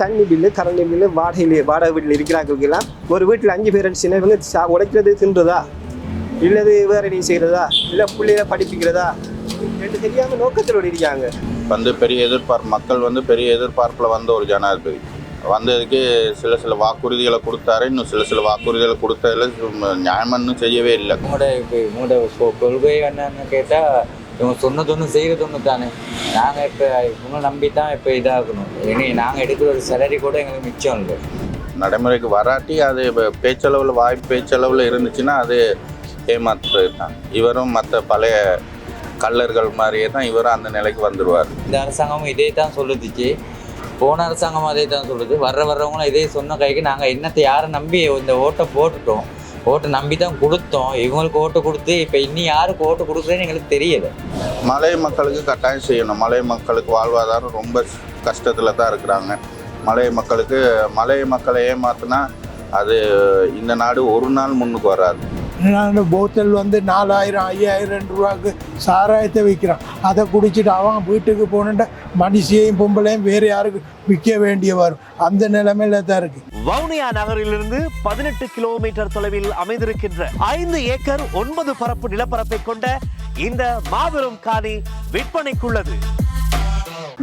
தண்ணி bill current bill வாடகை வாடகை வீட்டில் இருக்கிறாங்களுக்கெல்லாம் ஒரு வீட்டில் அஞ்சு பேர் அடிச்சுன்னா இவங்க சா உழைக்கிறது தின்றதா? இல்லது வேற நீ செய்கிறதா? இல்லை பிள்ளைகளை படிப்பிக்கிறதா? ரெண்டு தெரியாமல் நோக்கத்தில் இருக்காங்க. வந்து பெரிய எதிர்பார்ப்பு மக்கள் வந்து பெரிய எதிர்பார்ப்பில் வந்த ஒரு ஜனாதிபதி. வந்ததுக்கு சில சில வாக்குறுதிகளை கொடுத்தாரு. இன்னும் சில சில வாக்குறுதிகளை கொடுத்ததில் நியாயமன்னு செய்யவே இல்லை. உங்களோட உங்களோட கொள்கை என்னன்னு கேட்டால் இவங்க சொன்னது ஒன்று செய்கிறது ஒன்று தானே. நாங்கள் இப்போ இவங்க நம்பி தான் இப்போ இதாகணும். இனி நாங்கள் எடுக்கிற ஒரு சேலரி கூட எங்களுக்கு மிச்சம் இல்லை. நடைமுறைக்கு வராட்டி அது இப்ப பேச்சளவில் வாய் பேச்சளவில் இருந்துச்சுன்னா அது ஏமாத்துறது தான் இவரும் மற்ற பழைய கள்ளர்கள் மாதிரியே தான் இவரும் அந்த நிலைக்கு வந்துடுவார் இந்த அரசாங்கமும் இதே தான் சொல்லுதுச்சு. போன அரசாங்கமும் அதே தான் சொல்லுது. வர்ற வர்றவங்களும் இதே சொன்ன கைக்கு நாங்கள் என்னத்தை யாரை நம்பி இந்த ஓட்டை போட்டுட்டோம்? ஓட்டு நம்பி தான் கொடுத்தோம். இவங்களுக்கு ஓட்டு கொடுத்து இப்போ இன்னும் யாருக்கு ஓட்டு கொடுக்குறேன்னு எங்களுக்கு தெரியலை. மலை மக்களுக்கு கட்டாயம் செய்யணும். மலை மக்களுக்கு வாழ்வாதாரம் ரொம்ப கஷ்டத்தில் தான் இருக்கிறாங்க. மலை மக்களுக்கு மலை மக்களை ஏமாத்தினா அது இந்த நாடு ஒரு நாள் முன்னுக்கு வராது. நான் போத்தல் வந்து நாலாயிரம் ஐயாயிரம் ரூபாய்க்கு சாராயத்தை விற்கிறான். அதை குடிச்சிட்டு அவன் வீட்டுக்கு போனேன்டா மனுஷியையும் பொம்பளையும் வேறு யாருக்கு விற்க வேண்டிய வரும். அந்த நிலைமையில தான் இருக்கு. வவுனியா நகரிலிருந்து பதினெட்டு கிலோமீட்டர் தொலைவில் அமைந்திருக்கின்ற ஐந்து ஏக்கர் ஒன்பது பரப்பு நிலப்பரப்பை கொண்ட இந்த மாபெரும் காணி விற்பனைக்குள்ளது.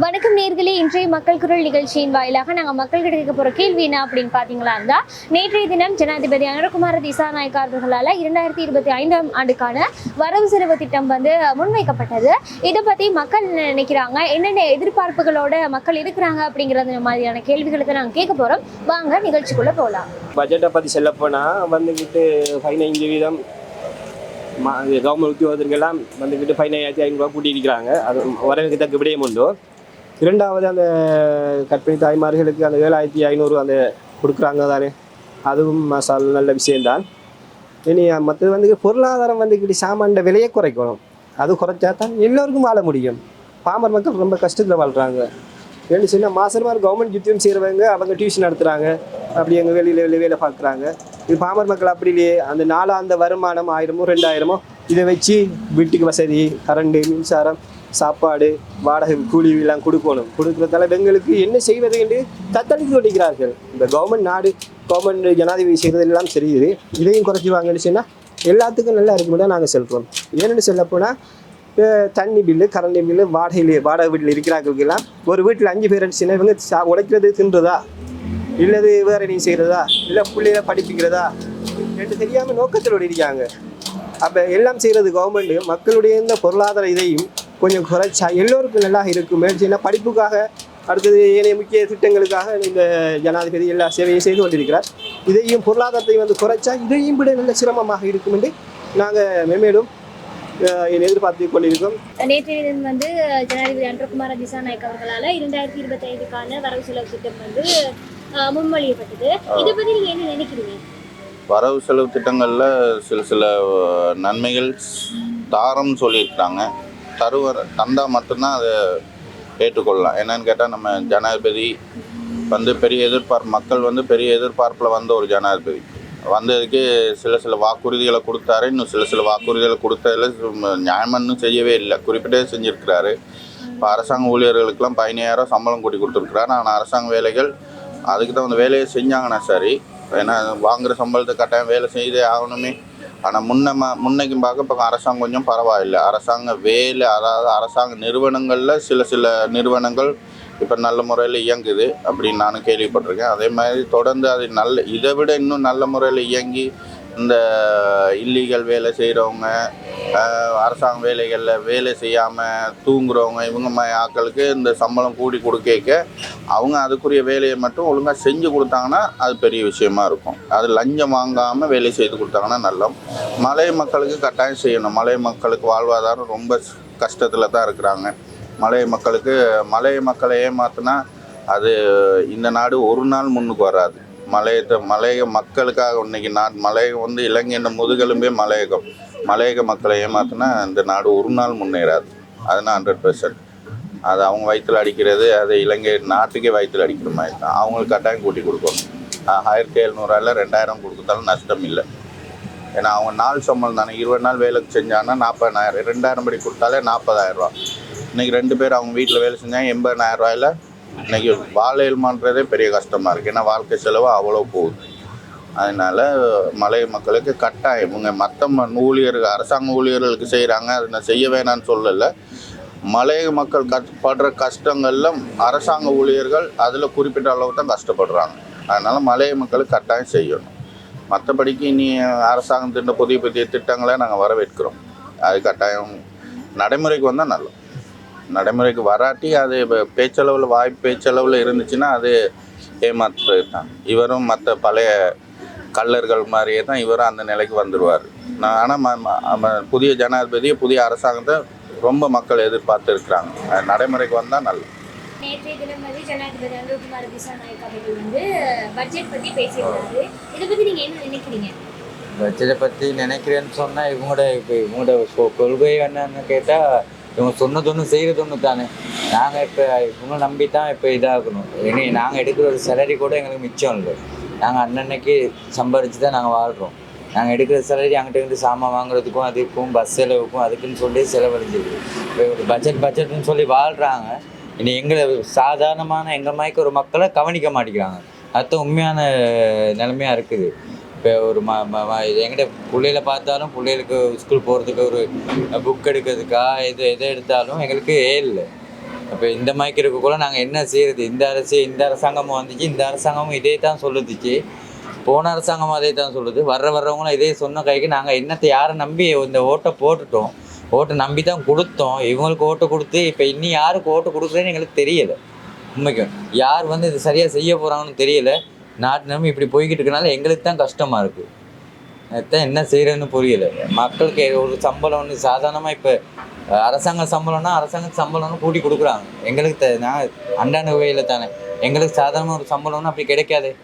வணக்கம் நேர்களே. இன்றைய மக்கள் குரல் நிகழ்ச்சியின் வாயிலாக நாங்கள் மக்கள்கிட்ட கேட்க போகிற கேள்வி என்ன அப்படின்னு பார்த்தீங்களா இருந்தால் நேற்றைய தினம் ஜனாதிபதி அனுரகுமார திசாநாயக்க அவர்களால் இரண்டாயிரத்தி இருபத்தி ஐந்தாம் ஆண்டுக்கான வரவு செலவு திட்டம் வந்து முன்வைக்கப்பட்டது. இதை பற்றி மக்கள் நினைக்கிறாங்க? என்னென்ன எதிர்பார்ப்புகளோட மக்கள் இருக்கிறாங்க அப்படிங்கிறது மாதிரியான கேள்விகளுக்கு நாங்கள் கேட்க போகிறோம் வாங்க நிகழ்ச்சிக்குள்ளே போகலாம் பட்ஜெட்டை பற்றி சொல்லப்போனால் வந்துக்கிட்டு பதினைஞ்சு வீதம் மா கவர்மெண்ட் உத்தியோகத்திற்கெல்லாம் வந்துக்கிட்டு பதினையாயிரத்தி ஐநூறுரூவா கூட்டியிருக்கிறாங்க. அது வரவேற்கத்தக்க விடயம் உண்டு. இரண்டாவது அந்த கற்பிணி தாய்மார்களுக்கு அந்த ஏழாயிரத்தி ஐநூறு அந்த கொடுக்குறாங்க தானே. அதுவும் மசால் நல்ல விஷயம்தான். இனி மற்றது வந்து பொருளாதாரம் வந்துக்கிட்டு சாமான்ட விலையை குறைக்கணும். அது குறைச்சா தான் எல்லோருக்கும் வாழ முடியும். பாமர் மக்கள் ரொம்ப கஷ்டத்தில் வாழ்கிறாங்க ஏன்னு சொன்னால் மாசமாக கவர்மெண்ட் யுத்தியம் செய்கிறவங்க அவங்க டியூஷன் நடத்துகிறாங்க அப்படி எங்கள் வெளியில் வெளியே வேலை பார்க்குறாங்க. இது பாமர் மக்கள் அப்படி இல்லையே. அந்த நாளாந்த வருமானம் ஆயிரமோ ரெண்டாயிரமோ இதை வச்சு வீட்டுக்கு வசதி கரண்டு மின்சாரம் சாப்பாடு வாடகை கூலி எல்லாம் கொடுக்கணும். கொடுக்குறதால எங்களுக்கு என்ன செய்வது என்று தத்தளித்து கொண்டிருக்கிறார்கள். இந்த கவர்மெண்ட் நாடு கவர்மெண்ட் ஜனாதிபதி செய்கிறதெல்லாம் தெரியுது இதையும் குறைச்சிவாங்கன்னு சொன்னால் எல்லாத்துக்கும் நல்லா இருக்கும்னு தான் நாங்கள் செல்கிறோம் ஏன்னு சொல்லப்போனால் இப்போ தண்ணி பில்லு கரண்ட் பில்லு வாடகையில் வாடகை வீட்டில் இருக்கிறாங்களுக்கெல்லாம் ஒரு வீட்டில் அஞ்சு பேர் இருந்துச்சுன்னா இவங்க சா உழைக்கிறது தின்றதா? இல்லது வேறு நீ செய்கிறதா இல்லை பிள்ளைகளை படிப்பிக்கிறதா? என்று தெரியாமல் நோக்கத்தில் இருக்காங்க அப்போ எல்லாம் செய்கிறது கவர்மெண்ட்டு மக்களுடைய இந்த பொருளாதார இதையும் கொஞ்சம் குறைச்சா எல்லோருக்கும் நல்லா இருக்கும். ஏன்னா படிப்புக்காக அடுத்தது ஏனைய முக்கிய திட்டங்களுக்காக இந்த ஜனாதிபதி எல்லா சேவையும் செய்து கொண்டிருக்கிறார். இதையும் பொருளாதாரத்தை வந்து குறைச்சா இதையும் விட நல்ல சிரமமாக இருக்கும் என்று நாங்கள் மென்மேலும் எதிர்பார்த்து கொண்டிருக்கோம் நேற்றைய தினம் வந்து ஜனாதிபதி அனுரகுமார திசாநாயக் அவர்களால் இரண்டாயிரத்தி இருபத்தி ஐந்துக்கான வரவு செலவு திட்டம் வந்து முன்மொழியப்பட்டது. இதை பற்றி நீங்கள் என்ன நினைக்கிறீங்க? வரவு செலவு திட்டங்களில் சில சில நன்மைகள் தாரம்னு சொல்லியிருக்காங்க தருவ தந்தால் மட்டும்தான் அதை ஏற்றுக்கொள்ளலாம். என்னன்னு கேட்டால் நம்ம ஜனாதிபதி வந்து பெரிய எதிர்பார்ப்பு மக்கள் வந்து பெரிய எதிர்பார்ப்பில் வந்த ஒரு ஜனாதிபதி. வந்ததுக்கு சில சில வாக்குறுதிகளை கொடுத்தாரு. இன்னும் சில சில வாக்குறுதிகளை கொடுத்ததில் நியாயமன்னு செய்யவே இல்லை. குறிப்பிட்டே செஞ்சுருக்கிறாரு. இப்போ அரசாங்க ஊழியர்களுக்கெல்லாம் பதினாயிரம் சம்பளம் கூட்டி கொடுத்துருக்குறாரு. ஆனால் அரசாங்க வேலைகள் அதுக்கு தான் அந்த வேலையை செஞ்சாங்கன்னா சரி. ஏன்னா வாங்குகிற சம்பளத்தை கட்டாயம் வேலை செய்தே ஆகணுமே. ஆனால் முன்ன முன்னைக்கும் பார்க்க இப்போ அரசாங்கம் கொஞ்சம் பரவாயில்லை. அரசாங்க வேலை அதாவது அரசாங்க நிறுவனங்களில் சில சில நிறுவனங்கள் இப்போ நல்ல முறையில் இயங்குது அப்படின்னு நானும் கேள்விப்பட்டிருக்கேன். அதே மாதிரி தொடர்ந்து அது நல்ல இதை விட இன்னும் நல்ல முறையில் இயங்கி இந்த இல்லீகல் வேலை செய்கிறவங்க அரசாங்க வேலைகளில் வேலை செய்யாமல் தூங்குறவங்க இவங்க மாதிரி ஆட்களுக்கு இந்த சம்பளம் கூடி கொடுக்க அவங்க அதுக்குரிய வேலையை மட்டும் ஒழுங்காக செஞ்சு கொடுத்தாங்கன்னா அது பெரிய விஷயமா இருக்கும். அது லஞ்சம் வாங்காமல் வேலை செய்து கொடுத்தாங்கன்னா நல்லம். மலை மக்களுக்கு கட்டாயம் செய்யணும். மலை மக்களுக்கு வாழ்வாதாரம் ரொம்ப கஷ்டத்தில் தான் இருக்கிறாங்க. மலை மக்களுக்கு மலை மக்களை ஏமாத்தினா அது இந்த நாடு ஒரு நாள் முன்னுக்கு வராது. மலையத்தை மலைய மக்களுக்காக இன்னைக்கு நாட் மலையை வந்து இலங்கையின் முதுகெலும்பே மலையகம். மலையக மக்களை ஏமாத்தினா இந்த நாடு ஒரு நாள் முன்னேறாது. அதுனா ஹண்ட்ரட் பெர்சன்ட் அது அவங்க வயிற்றில் அடிக்கிறது அது இலங்கை நாட்டுக்கே வயிற்றில் அடிக்கிற மாதிரி தான். அவங்களுக்கு கட்டாயம் கூட்டி கொடுக்கணும். ஆயிரத்தி எழுநூறுவாயில் ரெண்டாயிரம் கொடுத்தாலும் நஷ்டம் இல்லை. ஏன்னா அவங்க நாள் சம்பளம் தானே. இருபது நாள் வேலைக்கு செஞ்சாங்கன்னா நாற்பதாயிரம் ரெண்டாயிரம் படி கொடுத்தாலே நாற்பதாயிரம் இன்றைக்கி இன்னைக்கு ரெண்டு பேர் அவங்க வீட்டில் வேலை செஞ்சாங்க எண்பதாயிரம் ரூபாயில் இன்னைக்கு வாழ இயல்மான்றதே பெரிய கஷ்டமாக இருக்குது ஏன்னா வாழ்க்கை செலவு அவ்வளோ போகுது. அதனால் மலை மக்களுக்கு கட்டாயம். இவங்க மற்ற ஊழியர்கள் அரசாங்க ஊழியர்களுக்கு செய்கிறாங்க அதை நான் செய்ய வேணாம்னு சொல்லலை. மலைய மக்கள் கஷ்டப்படுற கஷ்டங்களில் அரசாங்க ஊழியர்கள் அதில் குறிப்பிட்ட அளவு தான் கஷ்டப்படுறாங்க. அதனால் மலைய மக்களுக்கு கட்டாயம் செய்யணும். மற்றபடிக்கு இனி அரசாங்கம் திட்ட புதிய புதிய திட்டங்களை நாங்கள் வரவேற்கிறோம். அது கட்டாயம் நடைமுறைக்கு வந்தால் நல்லது. நடைமுறைக்கு வராட்டி அது பேச்சளவில் வாய்ப்பு பேச்சளவில் இருந்துச்சுன்னா அது ஏமாற்றுறது தான் இவரும் மற்ற பழைய கள்ளர்கள் மாதிரியே தான் இவரும் அந்த நிலைக்கு வந்துடுவார் நான் ஆனால் புதிய ஜனாதிபதி புதிய அரசாங்கத்தை ரொம்ப மக்கள் எதிர்பார்த்து இருக்கிறாங்க அது நடைமுறைக்கு வந்தால் நல்லது. நேற்றைய தினம் வந்து ஜனாதிபதி அனுகுமார் திசாநாயக் அவர்கள் வந்து பட்ஜெட் பத்தி பேசியிருந்தாரு இதை பத்தி நீங்க என்ன நினைக்கிறீங்க? பட்ஜெட்டை பற்றி நினைக்கிறேன்னு சொன்னால் இவங்களோட இப்போ இவங்களோட கொள்கை என்னன்னு கேட்டால் இவங்க சொன்னது ஒன்று செய்கிறது ஒன்று தானே. நாங்கள் இப்போ இவங்க நம்பி தான் இப்போ இதாகணும். இனி நாங்கள் எடுக்கிற ஒரு சேலரி கூட எங்களுக்கு மிச்சம் இல்லை. நாங்கள் அன்னன்னைக்கு சம்பாரிச்சு தான் நாங்கள் வாழ்கிறோம் நாங்கள் எடுக்கிற சேலரி அங்கிட்ட இருந்து சாமான் வாங்குறதுக்கும் அதுக்கும் பஸ் செலவுக்கும் அதுக்குன்னு சொல்லி செலவழிஞ்சிருக்கு இப்போ ஒரு பட்ஜெட் பட்ஜெட்னு சொல்லி வாழ்கிறாங்க இனி எங்களை சாதாரணமான எங்கள் மாதிரி ஒரு மக்களை கவனிக்க மாட்டேங்கிறாங்க. அதுதான் உண்மையான நிலைமையாக இருக்குது. இப்போ ஒரு ம எங்கிட்ட பிள்ளைகள பார்த்தாலும் பிள்ளைகளுக்கு ஸ்கூல் போகிறதுக்கு ஒரு புக் எடுக்கிறதுக்கா எது எதை எடுத்தாலும் எங்களுக்கு ஏ இல்லை. அப்போ இந்த மாதிரி இருக்கக்குள்ள நாங்கள் என்ன செய்யறது இந்த அரசு இந்த அரசாங்கமும் வந்துச்சு. இந்த அரசாங்கமும் இதே தான் சொல்லுதுச்சு. போன அரசாங்கமும் அதே தான் சொல்லுது. வர்ற வர்றவங்களும் இதே சொன்ன கைக்கு நாங்கள் என்னத்தை யாரை நம்பி இந்த ஓட்டை போட்டுட்டோம்? ஓட்டை நம்பி தான் கொடுத்தோம். இவங்களுக்கு ஓட்டு கொடுத்து இப்போ இன்னி யாருக்கு ஓட்டு கொடுக்குறேன்னு எங்களுக்கு தெரியலை. உண்மைக்கும் யார் வந்து இது சரியாக செய்ய போகிறாங்கன்னு தெரியல. நாட்டு நிலைமை இப்படி போய்கிட்டு இருக்கனால எங்களுக்கு தான் கஷ்டமாக இருக்குது தான் என்ன செய்கிறேன்னு புரியல. மக்களுக்கு ஒரு சம்பளம் ஒன்று சாதாரணமாக இப்போ அரசாங்க சம்பளம்னா அரசாங்க சம்பளம்னு கூட்டி கொடுக்குறாங்க. எங்களுக்கு த நான் அண்டாண்டு வகையில் தானே. எங்களுக்கு சாதாரணமாக ஒரு சம்பளம்னு அப்படி கிடைக்காது.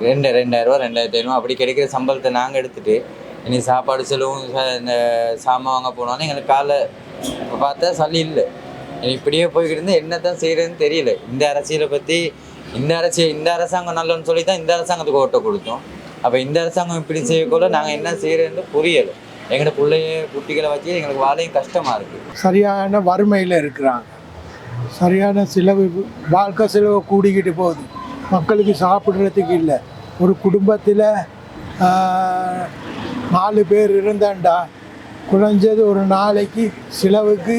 ரெண்டு ரெண்டாயிரரூவா ரெண்டாயிரத்தி ஐநூறு அப்படி கிடைக்கிற சம்பளத்தை நாங்கள் எடுத்துகிட்டு இனி சாப்பாடு செலவும் ச- இந்த சாமான் வாங்க போனாலும் எங்களுக்கு காலை பார்த்தா சளி இல்லை. இப்படியே போய்கிட்டு இருந்தால் என்ன தான் செய்கிறதுன்னு தெரியல. இந்த அரசியலை பற்றி இந்த அரசியல் இந்த அரசாங்கம் நல்லோன்னு சொல்லி தான் இந்த அரசாங்கத்துக்கு ஓட்டை கொடுத்தோம். அப்போ இந்த அரசாங்கம் இப்படி செய்யக்குள்ள நாங்கள் என்ன செய்கிறேன்னு புரியலை. எங்களோட பிள்ளைய குட்டிகளை வச்சு எங்களுக்கு வாழையும் கஷ்டமாக இருக்குது சரியான வறுமையில் இருக்கிறாங்க. சரியான செலவு வாழ்க்கை செலவு கூடிக்கிட்டு போகுது. மக்களுக்கு சாப்பிட்றதுக்கு இல்லை. ஒரு குடும்பத்தில் நாலு பேர் இருந்தாண்டா குறைஞ்சது ஒரு நாளைக்கு செலவுக்கு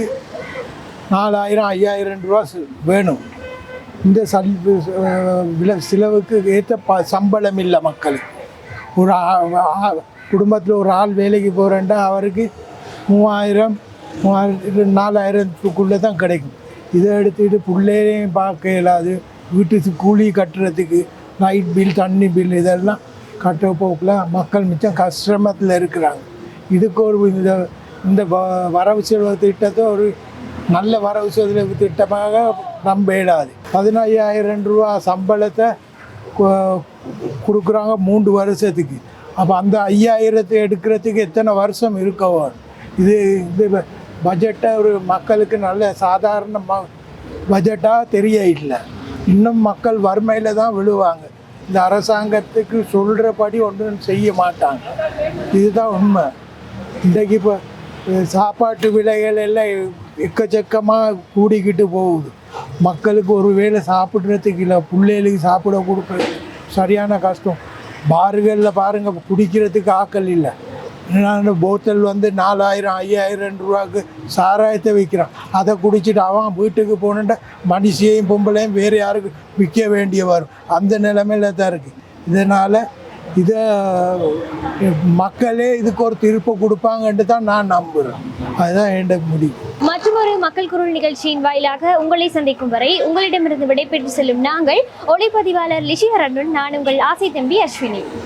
நாலாயிரம் ஐயாயிரம் ரூபா வேணும். இந்த சல் வில செலவுக்கு ஏற்ற ப சம்பளம் இல்லை மக்களுக்கு. ஒரு குடும்பத்தில் ஒரு ஆள் வேலைக்கு போகிறேன்டா அவருக்கு மூவாயிரம் மூவாயிரம் நாலாயிரத்துக்குள்ளே தான் கிடைக்கும். இதை எடுத்துக்கிட்டு பிள்ளையையும் பார்க்க இயலாது. வீட்டுக்கு கூலி கட்டுறதுக்கு லைட் பில் தண்ணி பில் இதெல்லாம் கட்ட போக்கில் மக்கள் மிச்சம் கஷ்டமத்தில் இருக்கிறாங்க. இதுக்கு ஒரு இந்த இந்த வ- வரவு செலவு திட்டத்தை ஒரு நல்ல வரவு செலவு திட்டமாக நம்ப இயலாது. பதினையாயிரம் ரூபா சம்பளத்தை கொடுக்குறாங்க மூன்று வருஷத்துக்கு. அப்போ அந்த ஐயாயிரத்தை எடுக்கிறதுக்கு எத்தனை வருஷம் இருக்கவோ? இது இது பட்ஜெட்டை ஒரு மக்களுக்கு நல்ல சாதாரண ம பட்ஜெட்டாக தெரிய இல்லை இன்னும் மக்கள் வறுமையில் தான் விழுவாங்க. இந்த அரசாங்கத்துக்கு சொல்கிறபடி ஒன்றும் செய்ய மாட்டாங்க. இதுதான் உண்மை. இன்றைக்கு இப்போ சாப்பாட்டு விலைகள் எல்லாம் எக்கச்சக்கமாக கூடிக்கிட்டு போகுது. மக்களுக்கு ஒரு வேளை சாப்பிட்றதுக்கு இல்லை பிள்ளைகளுக்கு சாப்பிட கொடுக்குறது சரியான கஷ்டம். பாருகளில் பாருங்கள் குடிக்கிறதுக்கு ஆக்கள் இல்லை. நான் போத்தல் வந்து நாலாயிரம் ஐயாயிரம் ரூபாய்க்கு சாராயத்தை விற்கிறான் அதை குடிச்சிட்டு அவன் வீட்டுக்கு போனேன்டா மனுஷியையும் பொம்பளையும் வேறு யாருக்கு விற்க வேண்டிய வரும் அந்த நிலைமையில தான் இருக்குது இதனால் இதை மக்களே இதுக்கு ஒரு திருப்ப கொடுப்பாங்கன்ட்டு தான் நான் நம்புகிறேன் அதுதான் என்ட முடிவு. மற்றொரு மக்கள் குரல் நிகழ்ச்சியின் வாயிலாக உங்களை சந்திக்கும் வரை உங்களிடமிருந்து விடைபெற்று செல்லும் நாங்கள் ஒளிப்பதிவாளர் லிஷிகரனுடன் நான் உங்கள் ஆசை தம்பி அஸ்வினி.